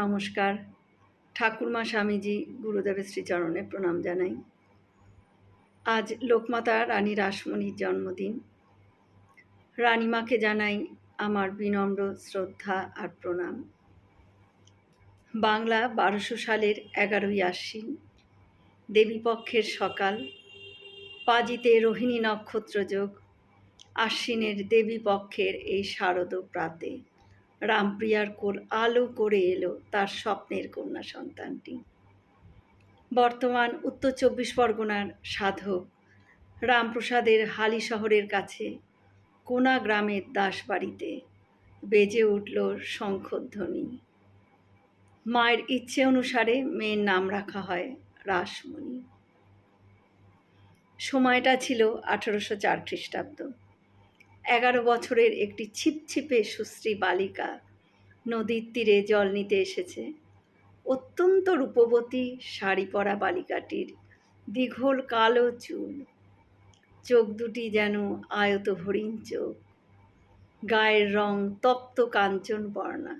নমস্কার। ঠাকুরমা স্বামীজি গুরুদেবের শ্রীচরণে প্রণাম জানাই। আজ লোকমাতা রানী রাসমণির জন্মদিন। রানীমাকে জানাই আমার বিনম্র শ্রদ্ধা আর প্রণাম। বাংলা বারোশো সালের এগারোই আশ্বিন, দেবীপক্ষের সকাল, পাজিতে রোহিণী নক্ষত্র যোগ আশ্বিনের দেবীপক্ষের এই শারদ প্রাতে রামপ্রিয়ার কোল আলো করে এলো তার স্বপ্নের কন্যা সন্তানটি। বর্তমান উত্তর চব্বিশ পরগনার সাধক রামপ্রসাদের হালি শহরের কাছে কোনা গ্রামের দাসবাড়িতে বেজে উঠল শঙ্খধ্বনি। মায়ের ইচ্ছে অনুসারে মেয়ের নাম রাখা হয় রাসমণি। সময়টা ছিল আঠেরোশো চার খ্রিস্টাব্দ। এগারো বছরের একটি ছিপছিপে সুশ্রী বালিকা নদীর তীরে জল নিতে এসেছে। অত্যন্ত রূপবতী শাড়ি পরা বালিকাটির দীঘল কালো চুল, চোখ দুটি যেন আয়ত হরিণ চোখ, গায়ের রং তপ্ত কাঞ্চন বর্ণা।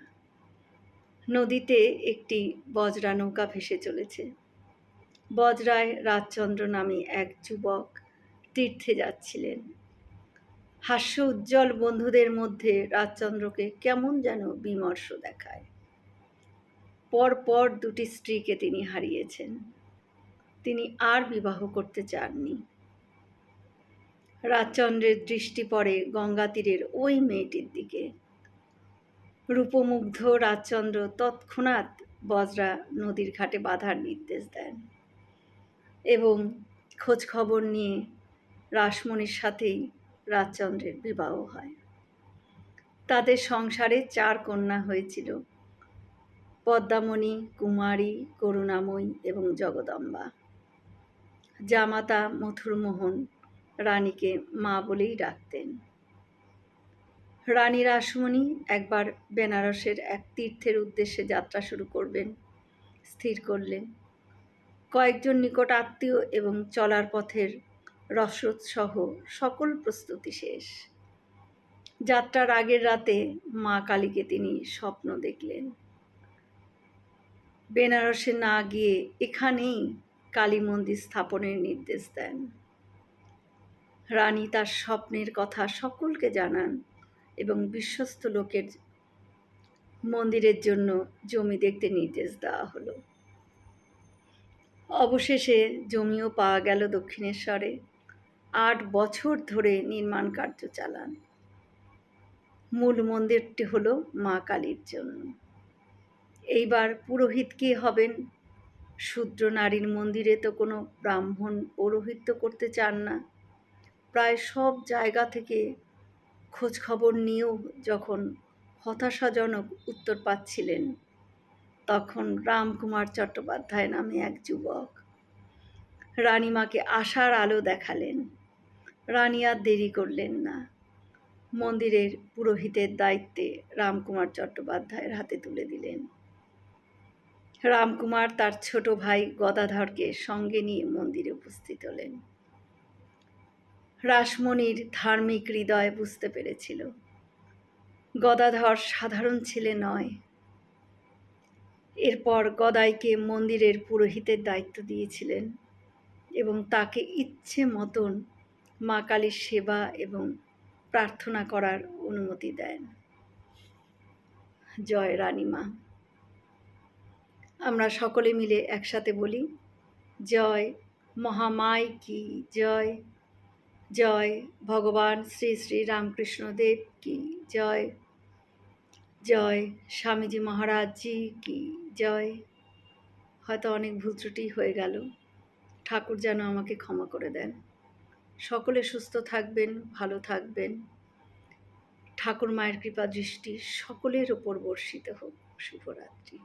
নদীতে একটি বজরা নৌকা ভেসে চলেছে। বজরায় রাজচন্দ্র নামে এক যুবক তীর্থে যাচ্ছিলেন। হাস্য উজ্জ্বল বন্ধুদের মধ্যে রাজচন্দ্রকে কেমন যেন বিমর্ষ দেখায়। পর পর দুটি স্ত্রীকে তিনি হারিয়েছেন। তিনি আর বিবাহ করতে চাননি। রাজচন্দ্রের দৃষ্টি পড়ে গঙ্গা তীরের ওই মেয়েটির দিকে। রূপমুগ্ধ রাজচন্দ্র তৎক্ষণাৎ বজরা নদীর ঘাটে বাঁধার নির্দেশ দেন এবং খোঁজ খবর নিয়ে রাসমণির সাথেই রাজচন্দ্রের বিবাহ হয়। তাদের সংসারে চার কন্যা হয়েছিল। পদ্মামণি, কুমারী, করুণাময়ী এবং জগদম্বা। জামাতা মথুরমোহন রানীকে মা বলেই ডাকতেন। রানী রাসমণি একবার বেনারসের এক তীর্থের উদ্দেশ্যে যাত্রা শুরু করবেন, স্থির করলেন। কয়েকজন নিকট আত্মীয় এবং চলার পথের রসদসহ সকল প্রস্তুতি শেষ। যাত্রার আগের রাতে মা কালীকে তিনি স্বপ্ন দেখলেন। বেনারসে না গিয়ে এখানেই কালী মন্দির স্থাপনের নির্দেশ দেন। রানী তার স্বপ্নের কথা সকলকে জানান এবং বিশ্বস্ত লোকের মন্দিরের জন্য জমি দেখতে নির্দেশ দেওয়া হলো। অবশেষে জমিও পাওয়া গেল দক্ষিণেশ্বরে। আট বছর ধরে নির্মাণ কার্য চালান। মূল মন্দিরটি হলো মা কালীর জন্য। এইবার পুরোহিত কে হবেন? শূদ্র নারীর মন্দিরে তো কোনো ব্রাহ্মণ পৌরোহিত্য করতে চান না। প্রায় সব জায়গা থেকে খোঁজ খবর নিয়েও যখন হতাশাজনক উত্তর পাচ্ছিলেন, তখন রামকুমার চট্টোপাধ্যায় নামে এক যুবক রানীমাকে আশার আলো দেখালেন। রানী আর দেরি করলেন না। মন্দিরের পুরোহিতের দায়িত্বে রামকুমার চট্টোপাধ্যায়ের হাতে তুলে দিলেন। রামকুমার তার ছোট ভাই গদাধরকে সঙ্গে নিয়ে মন্দিরে উপস্থিত হলেন। রাসমণির ধার্মিক হৃদয় বুঝতে পেরেছিল। গদাধর সাধারণ ছেলে নয়। এরপর গদাইকে মন্দিরের পুরোহিতের দায়িত্ব দিয়েছিলেন এবং তাকে ইচ্ছে মতন মা কালীর সেবা এবং প্রার্থনা করার অনুমতি দেন। জয় রানী মা আমরা সকলে মিলে একসাথে বলি, জয় মহামায় কি জয়? জয় ভগবান শ্রী শ্রী রামকৃষ্ণদেব কি জয়? জয় স্বামীজি মহারাজজি কি জয়? হয়তো অনেক ভুল ত্রুটি হয়ে গেল। ঠাকুর যেন আমাকে ক্ষমা করে দেন। সকলে সুস্থ থাকবেন ভালো থাকবেন। ঠাকুর মায়ের কৃপা দৃষ্টি সকলের ওপর বর্ষিত হোক। শুভরাত্রি।